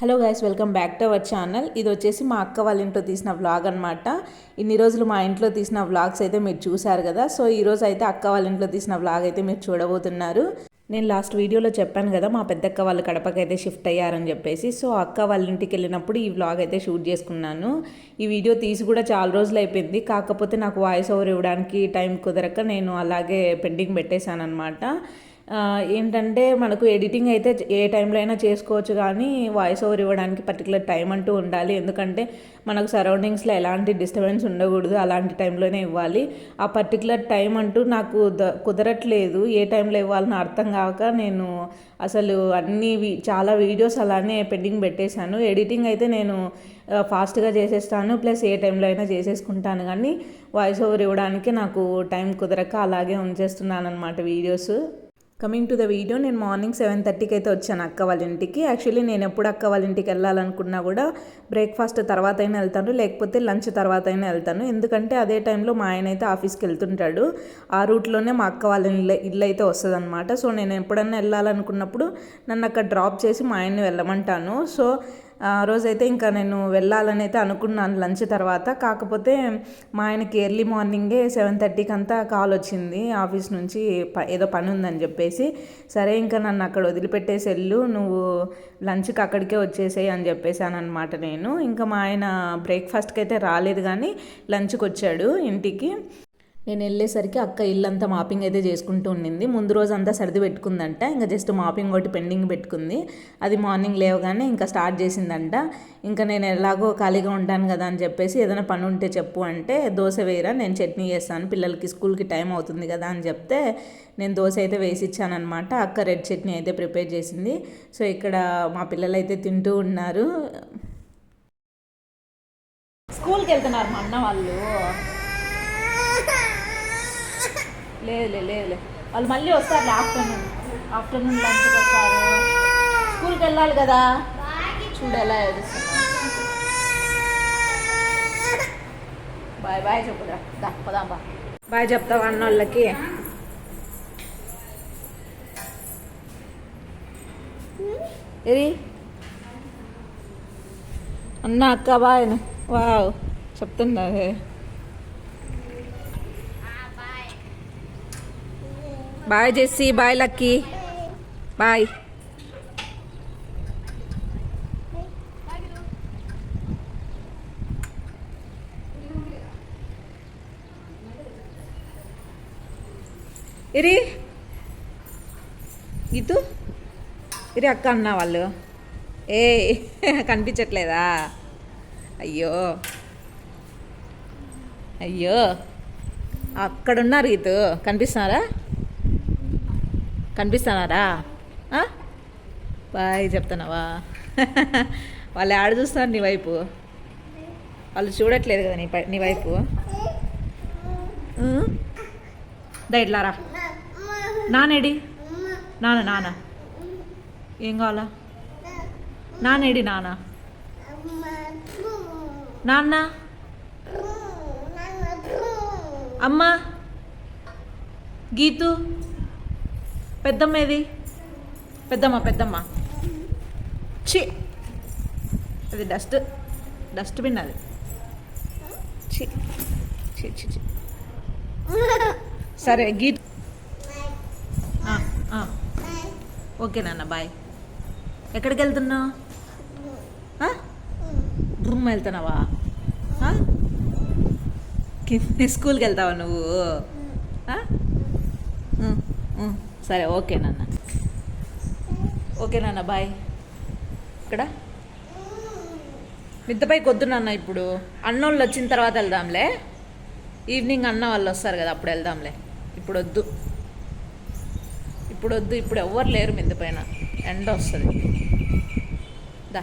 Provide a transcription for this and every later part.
Hello guys welcome back to our channel. ఇది వచ్చేసి మా అక్క వాళ్ళ ఇంట్లో తీసిన వ్లాగ్ అనమాట ఇన్ని రోజులు మా ఇంట్లో తీసిన వ్లాగ్స్ అయితే మీరు చూశారు కదా. సో ఈ అయితే అక్క వాళ్ళ ఇంట్లో తీసిన వ్లాగ్ అయితే మీరు చూడబోతున్నారు. నేను లాస్ట్ వీడియోలో చెప్పాను కదా మా పెద్దక్క వాళ్ళు కడపకైతే షిఫ్ట్ అయ్యారని చెప్పేసి. సో అక్క వాళ్ళ ఇంటికి వెళ్ళినప్పుడు ఈ వ్లాగ్ అయితే షూట్ చేసుకున్నాను. ఈ వీడియో తీసి కూడా చాలా రోజులు అయిపోయింది. కాకపోతే నాకు వాయిస్ ఓవర్ ఇవ్వడానికి టైం కుదరక నేను అలాగే పెండింగ్ పెట్టేశాను అనమాట ఏంటంటే మనకు ఎడిటింగ్ అయితే ఏ టైంలో అయినా చేసుకోవచ్చు కానీ వాయిస్ ఓవర్ ఇవ్వడానికి పర్టికులర్ టైం అంటూ ఉండాలి. ఎందుకంటే మనకు సరౌండింగ్స్లో ఎలాంటి డిస్టర్బెన్స్ ఉండకూడదు. అలాంటి టైంలోనే ఇవ్వాలి. ఆ పర్టికులర్ టైం అంటూ నాకు ద కుదరట్లేదు. ఏ టైంలో ఇవ్వాలని అర్థం కాక నేను అసలు అన్ని చాలా వీడియోస్ అలానే పెండింగ్ పెట్టేశాను. ఎడిటింగ్ అయితే నేను ఫాస్ట్గా చేసేస్తాను. ప్లస్ ఏ టైంలో అయినా చేసేసుకుంటాను. కానీ వాయిస్ ఓవర్ ఇవ్వడానికి నాకు టైం కుదరక అలాగే ఉంచేస్తున్నాను అనమాట videos. Coming to the video నేను మార్నింగ్ సెవెన్ థర్టీకి అయితే వచ్చాను అక్క వాళ్ళ ఇంటికి. యాక్చువల్లీ నేను ఎప్పుడు అక్క వాళ్ళ ఇంటికి వెళ్ళాలనుకున్నా కూడా బ్రేక్ఫాస్ట్ తర్వాత అయినా వెళ్తాను లేకపోతే లంచ్ తర్వాత అయినా వెళ్తాను. ఎందుకంటే అదే టైంలో మా ఆయన అయితే ఆఫీస్కి వెళ్తుంటాడు. ఆ రూట్లోనే మా అక్క వాళ్ళ ఇల్లు ఇల్లు అయితే వస్తుంది అనమాట సో నేను ఎప్పుడన్నా వెళ్ళాలనుకున్నప్పుడు నన్ను అక్కడ డ్రాప్ చేసి మా ఆయన్ని వెళ్ళమంటాను. సో ఆ రోజైతే ఇంకా నేను వెళ్ళాలని అయితే అనుకున్నాను లంచ్ తర్వాత. కాకపోతే మా ఆయనకి ఎర్లీ మార్నింగే సెవెన్ థర్టీకి అంతా కాల్ వచ్చింది ఆఫీస్ నుంచి ప- ఏదో పని ఉందని చెప్పేసి. సరే ఇంకా నన్ను అక్కడ వదిలిపెట్టేసి వెళ్ళు నువ్వు లంచ్కి అక్కడికే వచ్చేసేయి అని చెప్పేసాను అనమాట నేను. ఇంకా మా ఆయన బ్రేక్ఫాస్ట్కి అయితే రాలేదు కానీ లంచ్కి వచ్చాడు ఇంటికి. నేను వెళ్ళేసరికి అక్క ఇల్లంతా మాపింగ్ అయితే చేసుకుంటూ ఉండింది. ముందు రోజు అంతా సర్ది పెట్టుకుందంట. ఇంకా జస్ట్ మాపింగ్ ఒకటి పెండింగ్ పెట్టుకుంది. అది మార్నింగ్ లేవగానే ఇంకా స్టార్ట్ చేసిందంట. ఇంకా నేను ఎలాగో ఖాళీగా ఉంటాను కదా అని చెప్పేసి ఏదైనా పని ఉంటే చెప్పు అంటే దోశ వేయరా నేను చట్నీ చేస్తాను. పిల్లలకి స్కూల్కి టైం అవుతుంది కదా అని చెప్తే నేను దోశ అయితే వేసి ఇచ్చానమాట అక్క రెడ్ చట్నీ అయితే ప్రిపేర్ చేసింది. సో ఇక్కడ మా పిల్లలు అయితే తింటూ ఉన్నారు. స్కూల్కి వెళ్తున్నారు మా అన్న వాళ్ళు. లేదులే లేదులే వాళ్ళు మళ్ళీ వస్తారు ఆఫ్టర్నూన్ ఆఫ్టర్నూన్ లంచ్కి వస్తారు. స్కూల్కి వెళ్ళాలి కదా. చూడు ఎలా బాయ్ బాయ్ చెప్పురా. దా పదాం బా. బాయ్ చెప్తావు అన్న వాళ్ళకి ఏది? అన్న అక్క బాయ్. వావ్ చెప్తున్నా bye Jessie bye Lucky bye ఇరి. ఇటు. ఇరి అక్క అన్న వాళ్ళు. ఏ కనిపించట్లేదా? అయ్యో. అయ్యో. అక్కడున్నారు గీతు కనిపిస్తున్నారా? కనిపిస్తున్నారా? బాయ్ చెప్తున్నావా? వాళ్ళు ఆడ చూస్తారు నీ వైపు. వాళ్ళు చూడట్లేదు కదా నీ పై- నీ వైపు. దయట్లారా నానేడి? నాన్న నాన్న ఏం కావాలా? నానేడి నాన్న నాన్న? అమ్మ? గీతు? పెద్దమ్మ ఏది? పెద్దమ్మ పెద్దమ్మ. చి అది డస్ట్ డస్ట్బిన్ అది. చి చి చి చి సరే గీత్. ఓకే నాన్న బాయ్. ఎక్కడికి వెళ్తున్నావు? రూమ్ వెళ్తున్నావా? కింద స్కూల్కి వెళ్తావా నువ్వు? సరే ఓకే నాన్న. ఓకే నాన్న బాయ్. ఇక్కడ? మిద్దపై కొద్దు నాన్న ఇప్పుడు. అన్నోళ్ళు వచ్చిన తర్వాత వెళ్దాంలే. ఈవినింగ్ అన్న వాళ్ళు వస్తారు కదా అప్పుడు వెళ్దాంలే. ఇప్పుడు వద్దు ఇప్పుడు వద్దు ఇప్పుడు ఎవ్వరు లేరు మిద్దపైన. ఎండ వస్తుంది. దా.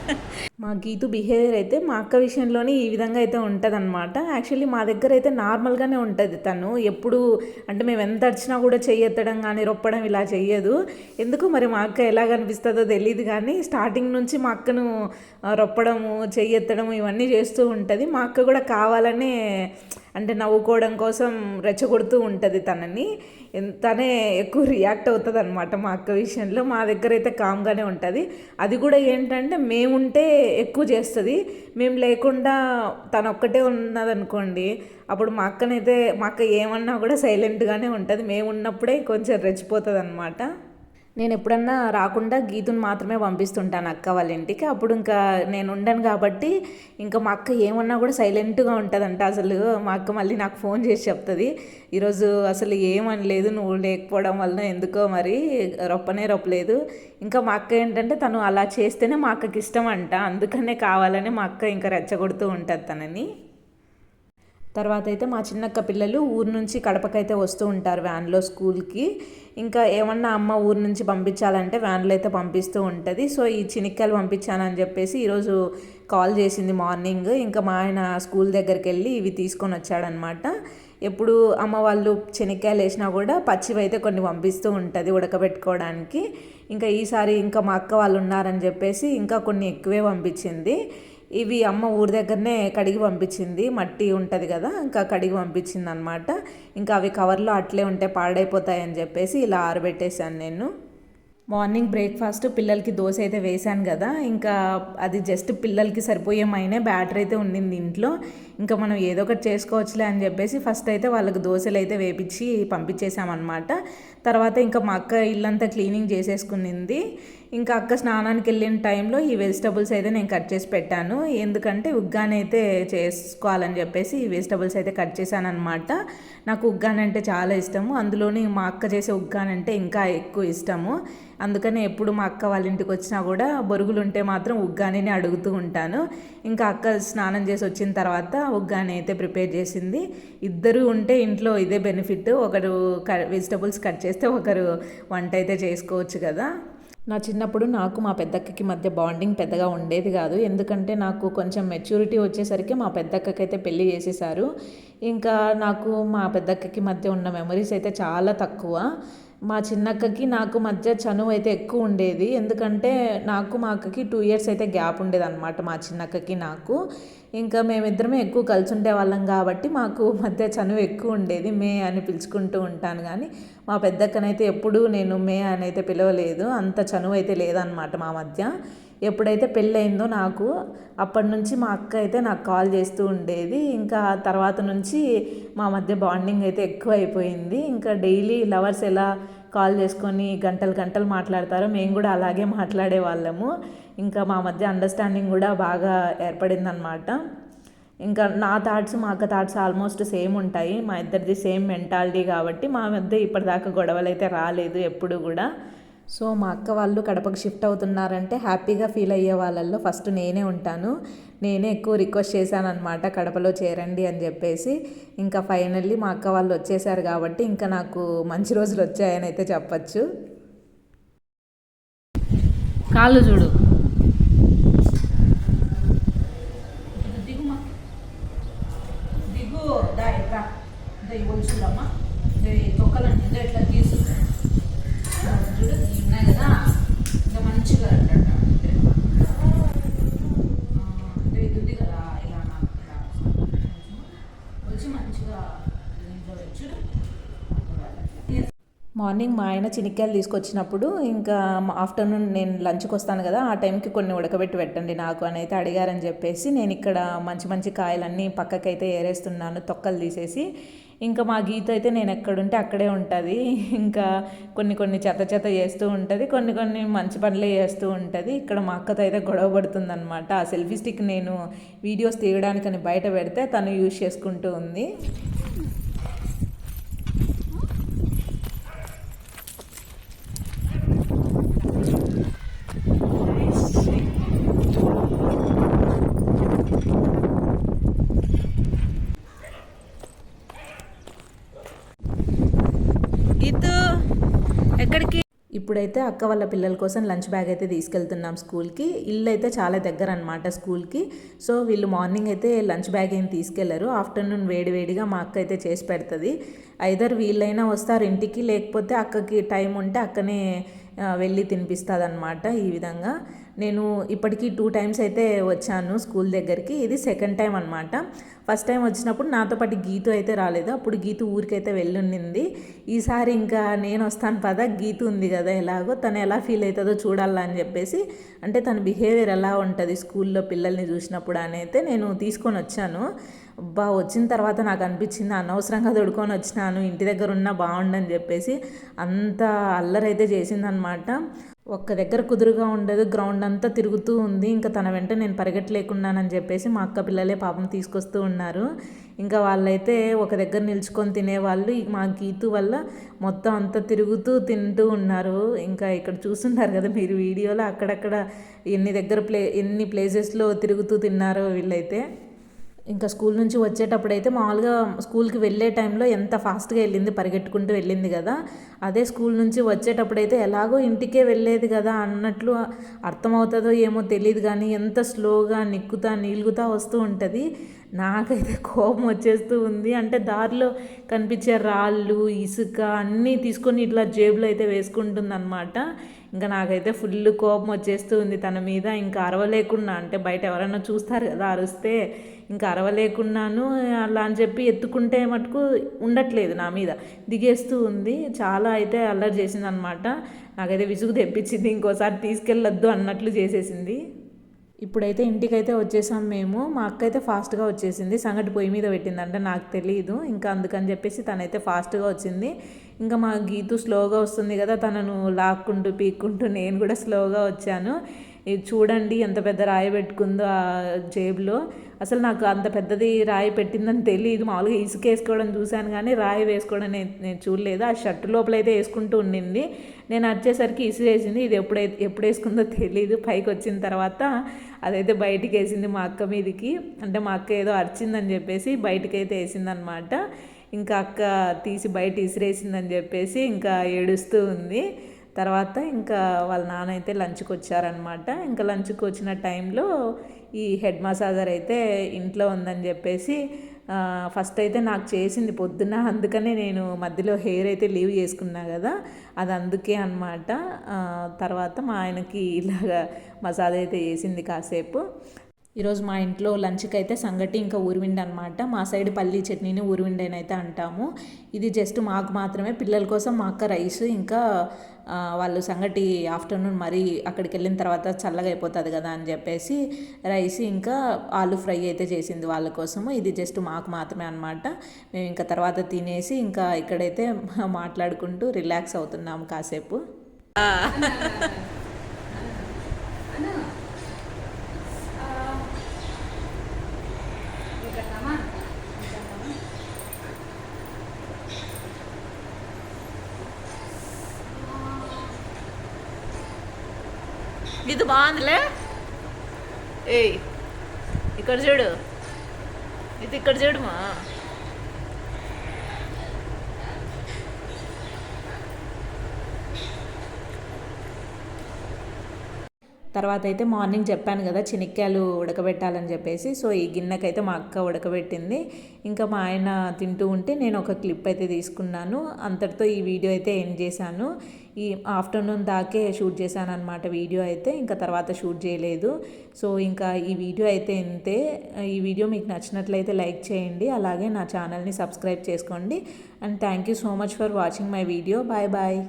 మా గీతు బిహేవియర్ అయితే మా అక్క విషయంలోనే ఈ విధంగా అయితే ఉంటుంది అనమాట యాక్చువల్లీ మా దగ్గర అయితే నార్మల్గానే ఉంటుంది తను. ఎప్పుడు అంటే మేము ఎంత అడిచినా కూడా చెయ్యెత్తడం కానీ రొప్పడం ఇలా చెయ్యదు. ఎందుకు మరి మా అక్క ఎలా కనిపిస్తుందో తెలియదు కానీ స్టార్టింగ్ నుంచి మా అక్కను రొప్పడము చెయ్యెత్తడము ఇవన్నీ చేస్తూ ఉంటుంది. మా అక్క కూడా కావాలనే అంటే నవ్వుకోవడం కోసం రెచ్చగొడుతూ ఉంటుంది తనని. తనే ఎక్కువ రియాక్ట్ అవుతుంది అనమాట మా అక్క విషయంలో. మా దగ్గర అయితే కామ్గానే ఉంటుంది. అది కూడా ఏంటంటే మేముంటే ఎక్కువ చేస్తుంది. మేము లేకుండా తను ఒక్కటే ఉన్నదనుకోండి అప్పుడు మా అక్కనైతే మా అక్క ఏమన్నా కూడా సైలెంట్గానే ఉంటుంది. మేము ఉన్నప్పుడే కొంచెం రెచ్చిపోతుంది అనమాట నేను ఎప్పుడన్నా రాకుండా గీతుని మాత్రమే పంపిస్తుంటాను అక్క వాళ్ళ ఇంటికి. అప్పుడు ఇంకా నేను ఉండను కాబట్టి ఇంకా మా అక్క ఏమన్నా కూడా సైలెంట్గా ఉంటుందంట. అసలు మా అక్క మళ్ళీ నాకు ఫోన్ చేసి చెప్తుంది. ఈరోజు అసలు ఏమనలేదు నువ్వు లేకపోవడం వలన ఎందుకో మరి రొప్పనే రొప్పలేదు. ఇంకా మా అక్క ఏంటంటే తను అలా చేస్తేనే మా అక్కకి ఇష్టం అంట. అందుకనే కావాలని మా అక్క ఇంకా రెచ్చగొడుతూ ఉంటుంది తనని. తర్వాత అయితే మా చిన్నక్క పిల్లలు ఊరు నుంచి కడపకైతే వస్తూ ఉంటారు వ్యాన్లో స్కూల్కి. ఇంకా ఏమన్నా అమ్మ ఊరు నుంచి పంపించాలంటే వ్యాన్లో అయితే పంపిస్తూ ఉంటుంది. సో ఈ చినిక్కలు పంపించానని చెప్పేసి ఈరోజు కాల్ చేసింది మార్నింగ్. ఇంకా మా ఆయన స్కూల్ దగ్గరికి వెళ్ళి ఇవి తీసుకొని వచ్చాడనమాట. ఎప్పుడు అమ్మ వాళ్ళు చెనిక్కాయలు వేసినా కూడా పచ్చివి అయితే కొన్ని పంపిస్తూ ఉంటుంది ఉడకబెట్టుకోవడానికి. ఇంకా ఈసారి ఇంకా మా అక్క వాళ్ళు ఉన్నారని చెప్పేసి ఇంకా కొన్ని ఎక్కువే పంపించింది. ఇవి అమ్మ ఊరి దగ్గరనే కడిగి పంపించింది. మట్టి ఉంటుంది కదా ఇంకా కడిగి పంపించింది అనమాట ఇంకా అవి కవర్లో అట్లే ఉంటే పాడైపోతాయని చెప్పేసి ఇలా ఆరబెట్టేశాను నేను. మార్నింగ్ బ్రేక్ఫాస్ట్ పిల్లలకి దోశ అయితే వేశాను కదా ఇంకా అది జస్ట్ పిల్లలకి సరిపోయే మైనే బ్యాటర్ అయితే ఉండింది ఇంట్లో. ఇంకా మనం ఏదో ఒకటి చేసుకోవచ్చులే అని చెప్పేసి ఫస్ట్ అయితే వాళ్ళకి దోశలు అయితే వేపించి పంపించేసామన్నమాట తర్వాత ఇంకా మా అక్క ఇల్లంతా క్లీనింగ్ చేసేసుకునింది. ఇంకా అక్క స్నానానికి వెళ్ళిన టైంలో ఈ వెజిటబుల్స్ అయితే నేను కట్ చేసి పెట్టాను. ఎందుకంటే ఉగ్గానైతే చేసుకోవాలని చెప్పేసి ఈ వెజిటబుల్స్ అయితే కట్ చేశాను అనమాట నాకు ఉగ్గానంటే చాలా ఇష్టము. అందులోని మా అక్క చేసే ఉగ్గానంటే ఇంకా ఎక్కువ ఇష్టము. అందుకనే ఎప్పుడు మా అక్క వాళ్ళ ఇంటికి వచ్చినా కూడా బొరుగులు ఉంటే మాత్రం ఉగ్గానే అడుగుతూ ఉంటాను. ఇంకా అక్క స్నానం చేసి వచ్చిన తర్వాత ఉగ్గాని అయితే ప్రిపేర్ చేసింది. ఇద్దరు ఉంటే ఇంట్లో ఇదే బెనిఫిట్. ఒకరు వెజిటబుల్స్ కట్ చేస్తే ఒకరు వంట అయితే చేసుకోవచ్చు కదా. నా చిన్నప్పుడు నాకు మా పెద్దక్కకి మధ్య బాండింగ్ పెద్దగా ఉండేది కాదు. ఎందుకంటే నాకు కొంచెం మెచ్యూరిటీ వచ్చేసరికి మా పెద్దక్కకైతే పెళ్ళి పెళ్ళి చేసేసారు ఇంకా నాకు మా పెద్దక్కకి మధ్య ఉన్న మెమరీస్ అయితే చాలా తక్కువ. మా చిన్నక్కకి నాకు మధ్య చనువు అయితే ఎక్కువ ఉండేది. ఎందుకంటే నాకు మా అక్కకి టూ ఇయర్స్ అయితే గ్యాప్ ఉండేది అనమాట మా చిన్నక్కకి నాకు. ఇంకా మేమిద్దరమే ఎక్కువ కలిసి వాళ్ళం కాబట్టి మాకు మధ్య చనువు ఎక్కువ ఉండేది. మే అని పిలుచుకుంటూ ఉంటాను కానీ మా పెద్దక్కనైతే ఎప్పుడూ నేను మే అని అయితే పిలవలేదు. అంత చనువు అయితే లేదనమాట మా మధ్య. ఎప్పుడైతే పెళ్ళయిందో నాకు అప్పటి నుంచి మా అక్క అయితే నాకు కాల్ చేస్తూ ఉండేది. ఇంకా తర్వాత నుంచి మా మధ్య బాండింగ్ అయితే ఎక్కువ అయిపోయింది ఇంకా డైలీ లవర్స్ ఎలా కాల్ చేసుకొని గంటలు గంటలు మాట్లాడతారో మేము కూడా అలాగే మాట్లాడే వాళ్ళము. ఇంకా మా మధ్య అండర్స్టాండింగ్ కూడా బాగా ఏర్పడిందనమాట ఇంకా నా థాట్స్ మా అక్క థాట్స్ ఆల్మోస్ట్ సేమ్ ఉంటాయి. మా ఇద్దరిది సేమ్ మెంటాలిటీ కాబట్టి మా మధ్య ఇప్పటిదాకా గొడవలు అయితే రాలేదు ఎప్పుడు కూడా. సో మా అక్క వాళ్ళు కడపకు షిఫ్ట్ అవుతున్నారంటే హ్యాపీగా ఫీల్ అయ్యే వాళ్ళల్లో ఫస్ట్ నేనే ఉంటాను. నేనే ఎక్కువ రిక్వెస్ట్ చేశాను అనమాట కడపలో చేరండి అని చెప్పేసి. ఇంకా ఫైనల్లీ మా అక్క వాళ్ళు వచ్చేసారు కాబట్టి ఇంకా నాకు మంచి రోజులు వచ్చాయని అయితే చెప్పచ్చు. కాళ్ళు చూడు. దిగు దా ఎట్రా ఇవ్వచ్చులమ్మా తొక్కలండి. ఇట్లా మార్నింగ్ మా ఆయన చినిక్కాయలు తీసుకొచ్చినప్పుడు ఇంకా ఆఫ్టర్నూన్ నేను లంచ్కి వస్తాను కదా ఆ టైంకి కొన్ని ఉడకబెట్టి పెట్టండి నాకు అని అయితే అడిగారని చెప్పేసి నేను ఇక్కడ మంచి మంచి కాయలన్నీ పక్కకైతే ఏరేస్తున్నాను తొక్కలు తీసేసి. ఇంకా మా గీత అయితే నేను ఎక్కడుంటే అక్కడే ఉంటుంది. ఇంకా కొన్ని కొన్ని చెత్త చెత్త చేస్తూ ఉంటుంది కొన్ని కొన్ని మంచి పనులే చేస్తూ ఉంటుంది. ఇక్కడ మా అక్కతో అయితే గొడవ పడుతుంది అనమాట ఆ సెల్ఫీ స్టిక్ నేను వీడియోస్ తీయడానికని బయట పెడితే తను యూజ్ చేసుకుంటూ ఉంది గీతు ఎక్కడికి ఇప్పుడైతే అక్క వాళ్ళ పిల్లల కోసం లంచ్ బ్యాగ్ అయితే తీసుకెళ్తున్నాం స్కూల్కి. ఇల్లు అయితే చాలా దగ్గర అనమాట స్కూల్కి. సో వీళ్ళు మార్నింగ్ అయితే లంచ్ బ్యాగ్ ఏం తీసుకెళ్ళరు. ఆఫ్టర్నూన్ వేడి వేడిగా మా అక్క అయితే చేసి పెడుతుంది. ఐదర్ వీళ్ళైనా వస్తారు ఇంటికి లేకపోతే అక్కకి టైం ఉంటే అక్కనే వెళ్ళి తినిపిస్తుంది అనమాట ఈ విధంగా. నేను ఇప్పటికీ టూ టైమ్స్ అయితే వచ్చాను స్కూల్ దగ్గరికి. ఇది సెకండ్ టైం అనమాట ఫస్ట్ టైం వచ్చినప్పుడు నాతో పాటు గీతు అయితే రాలేదు. అప్పుడు గీతు ఊరికైతే వెళ్ళుండింది ఈసారి ఇంకా నేను వస్తాను పద గీతు ఉంది కదా ఎలాగో తను ఎలా ఫీల్ అవుతుందో చూడాలా అని చెప్పేసి అంటే తన బిహేవియర్ ఎలా ఉంటుంది స్కూల్లో పిల్లల్ని చూసినప్పుడు అని అయితే నేను తీసుకొని వచ్చాను. అబ్బా వచ్చిన తర్వాత నాకు అనిపించింది అనవసరంగా దొడుకొని వచ్చినాను ఇంటి దగ్గర ఉన్నా బాగుండని చెప్పేసి అంత అల్లరైతే చేసిందనమాట. ఒక్క దగ్గర కుదురుగా ఉండదు గ్రౌండ్ అంతా తిరుగుతూ ఉంది ఇంకా తన వెంట నేను పరిగెట్టలేకున్నానని చెప్పేసి మా అక్క పిల్లలే పాపం తీసుకొస్తూ ఉన్నారు. ఇంకా వాళ్ళైతే ఒక దగ్గర నిల్చుకొని తినేవాళ్ళు మా గీతు వల్ల మొత్తం అంతా తిరుగుతూ తింటూ ఉన్నారు. ఇంకా ఇక్కడ చూస్తున్నారు కదా మీరు వీడియోలో అక్కడక్కడ ఎన్ని దగ్గర ప్లే ఎన్ని ప్లేసెస్లో తిరుగుతూ తిన్నారో వీళ్ళైతే. ఇంకా స్కూల్ నుంచి వచ్చేటప్పుడు అయితే మామూలుగా స్కూల్కి వెళ్ళే టైంలో ఎంత ఫాస్ట్గా వెళ్ళింది పరిగెట్టుకుంటూ వెళ్ళింది కదా. అదే స్కూల్ నుంచి వచ్చేటప్పుడు అయితే ఎలాగో ఇంటికే వెళ్ళేది కదా అన్నట్లు అర్థమవుతుందో ఏమో తెలియదు కానీ ఎంత స్లోగా నిక్కుతా నీలుగుతా వస్తూ ఉంటుంది. నాకైతే కోపం వచ్చేస్తూ ఉంది. అంటే దారిలో కనిపించే రాళ్ళు ఇసుక అన్నీ తీసుకొని ఇట్లా జేబులో అయితే వేసుకుంటుంది అనమాట ఇంకా నాకైతే ఫుల్ కోపం వచ్చేస్తూ ఉంది. తన మీద ఇంకా అరవలేకుండా అంటే బయట ఎవరైనా చూస్తారు కదా అరుస్తే ఇంకా అరవలేకున్నాను అలా అని చెప్పి ఎత్తుకుంటే మటుకు ఉండట్లేదు నా మీద. దిగేస్తూ ఉంది. చాలా అయితే అల్లరి చేసింది అనమాట నాకైతే విసుగు తెప్పించింది. ఇంకోసారి తీసుకెళ్ళొద్దు అన్నట్లు చేసేసింది. ఇప్పుడైతే ఇంటికైతే వచ్చేసాం మేము. మా అక్క అయితే ఫాస్ట్గా వచ్చేసింది. సంగటి పొయ్యి మీద పెట్టిందంటే నాకు తెలియదు ఇంకా అందుకని చెప్పేసి తనైతే ఫాస్ట్గా వచ్చింది. ఇంకా మా గీతు స్లోగా వస్తుంది కదా తనను లాక్కుంటూ పీక్కుంటూ నేను కూడా స్లోగా వచ్చాను. ఇది చూడండి ఎంత పెద్ద రాయి పెట్టుకుందో ఆ జేబులో. అసలు నాకు అంత పెద్దది రాయి పెట్టిందని తెలియదు మామూలుగా ఇసుక వేసుకోవడం చూశాను కానీ రాయి వేసుకోవడం నేను నేను చూడలేదు. ఆ షర్ట్ లోపల అయితే వేసుకుంటూ ఉండింది. నేను వచ్చేసరికి ఇసుక వేసింది. ఇది ఎప్పుడైతే ఎప్పుడు వేసుకుందో తెలియదు పైకి వచ్చిన తర్వాత అదైతే బయటికి వేసింది మా అక్క మీదకి. అంటే మా అక్క ఏదో అరిచిందని చెప్పేసి బయటికి అయితే వేసిందనమాట. ఇంకా అక్క తీసి బయట ఇసిరేసిందని చెప్పేసి ఇంకా ఏడుస్తూ ఉంది. తర్వాత ఇంకా వాళ్ళ నాన్న అయితే లంచ్కి వచ్చారనమాట ఇంకా లంచ్కి వచ్చిన టైంలో ఈ హెడ్ మసాజర్ అయితే ఇంట్లో ఉందని చెప్పేసి ఫస్ట్ అయితే నాకు చేసింది పొద్దున్న అందుకనే నేను మధ్యలో హెయిర్ అయితే లీవ్ చేసుకున్నా కదా అది అందుకే అనమాట తర్వాత మా ఆయనకి ఇలాగా మసాజ్ అయితే చేసింది కాసేపు. ఈరోజు మా ఇంట్లో లంచ్కి అయితే సంగటి ఇంకా ఊరివిండి అనమాట మా సైడ్ పల్లీ చట్నీని ఊరివిండి అయితే అంటాము. ఇది జస్ట్ మాకు మాత్రమే పిల్లల కోసం మా అక్క రైస్ ఇంకా వాళ్ళు సంగటి ఆఫ్టర్నూన్ మరీ అక్కడికి వెళ్ళిన తర్వాత చల్లగా అయిపోతుంది కదా అని చెప్పేసి రైస్ ఇంకా ఆలు ఫ్రై అయితే చేసింది వాళ్ళ కోసము. ఇది జస్ట్ మాకు మాత్రమే అనమాట మేము ఇంకా తర్వాత తినేసి ఇంకా ఇక్కడైతే మాట్లాడుకుంటూ రిలాక్స్ అవుతున్నాము కాసేపు. ఇది బాగుందిలే. ఏయ్ ఇక్కడ చూడు. ఇది ఇక్కడ చూడుమా తర్వాత అయితే మార్నింగ్ చెప్పాను కదా చెనిక్కాయలు ఉడకబెట్టాలని చెప్పేసి. సో ఈ గిన్నెకైతే మా అక్క ఉడకబెట్టింది. ఇంకా మా ఆయన తింటూ ఉంటే నేను ఒక క్లిప్ అయితే తీసుకున్నాను. అంతటితో ఈ వీడియో అయితే ఎండ్ చేశాను. ఈ ఆఫ్టర్నూన్ దాకే షూట్ చేశాను అనమాట వీడియో అయితే. ఇంకా తర్వాత షూట్ చేయలేదు. సో ఇంకా ఈ వీడియో అయితే ఇంతే. ఈ వీడియో మీకు నచ్చినట్లయితే లైక్ చేయండి. అలాగే నా ఛానల్ని సబ్స్క్రైబ్ చేసుకోండి. And thank you so much for watching my video. Bye bye.